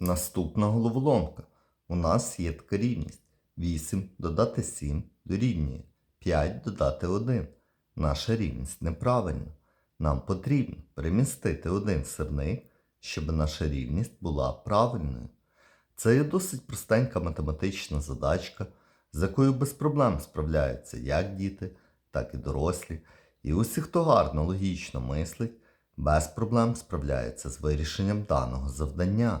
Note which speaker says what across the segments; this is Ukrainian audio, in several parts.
Speaker 1: Наступна головоломка. У нас є така рівність. 8 додати 7 дорівнює 5 додати 1. Наша рівність неправильна. Нам потрібно перемістити один сирник, щоб наша рівність була правильною. Це є досить простенька математична задачка, з якою без проблем справляються як діти, так і дорослі. І усі, хто гарно логічно мислить, без проблем справляється з вирішенням даного завдання.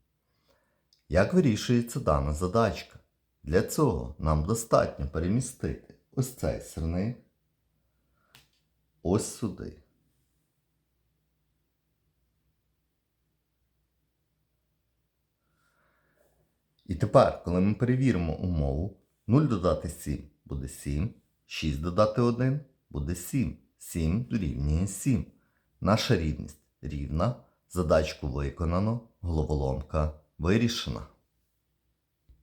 Speaker 1: Як вирішується дана задачка? Для цього нам достатньо перемістити ось цей сирник ось сюди. І тепер, коли ми перевіримо умову, 0 додати 7 буде 7, 6 додати 1 буде 7. 7 дорівнює 7. Наша рівність рівна. Задачку виконано, головоломка вирішена.